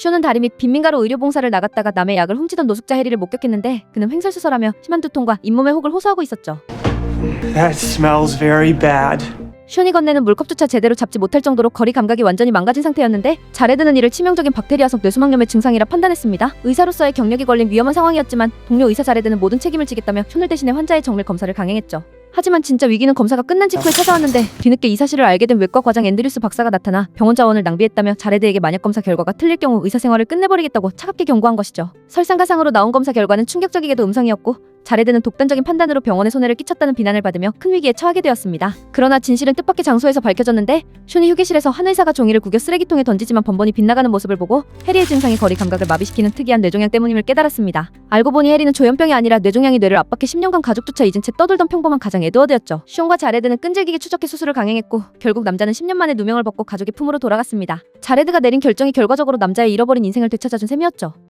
쇼는 다리 및 빈민가로 의료봉사를 나갔다가 남의 약을 훔치던 노숙자 해리를 목격했는데 그는 횡설수설하며 심한 두통과 잇몸의 혹을 호소하고 있었죠. That smells very bad. 션이 건네는 물컵조차 제대로 잡지 못할 정도로 거리 감각이 완전히 망가진 상태였는데 자레드는 이를 치명적인 박테리아성 뇌수막염의 증상이라 판단했습니다. 의사로서의 경력이 걸린 위험한 상황이었지만 동료 의사 자레드는 모든 책임을 지겠다며 션을 대신해 환자의 정밀 검사를 강행했죠. 하지만 진짜 위기는 검사가 끝난 직후에 찾아왔는데 뒤늦게 이 사실을 알게 된 외과 과장 앤드류스 박사가 나타나 병원 자원을 낭비했다며 자레드에게 만약 검사 결과가 틀릴 경우 의사 생활을 끝내버리겠다고 차갑게 경고한 것이죠. 설상가상으로 나온 검사 결과는 충격적이게도 음성이었고 자레드는 독단적인 판단으로 병원에 손해를 끼쳤다는 비난을 받으며 큰 위기에 처하게 되었습니다. 그러나 진실은 뜻밖의 장소에서 밝혀졌는데 슌이 휴게실에서 한 의사가 종이를 구겨 쓰레기통에 던지지만 번번이 빗나가는 모습을 보고 해리의 증상이 거리 감각을 마비시키는 특이한 뇌종양 때문임을 깨달았습니다. 알고 보니 해리는 조현병이 아니라 뇌종양이 뇌를 압박해 10년간 가족조차 잊은 채 떠돌던 평범한 가장 에드워드였죠. 슌과 자레드는 끈질기게 추적해 수술을 강행했고 결국 남자는 10년 만에 누명을 벗고 가족의 품으로 돌아갔습니다. 자레드가 내린 결정이 결과적으로 남자의 잃어버린 인생을 되찾아준 셈이었죠.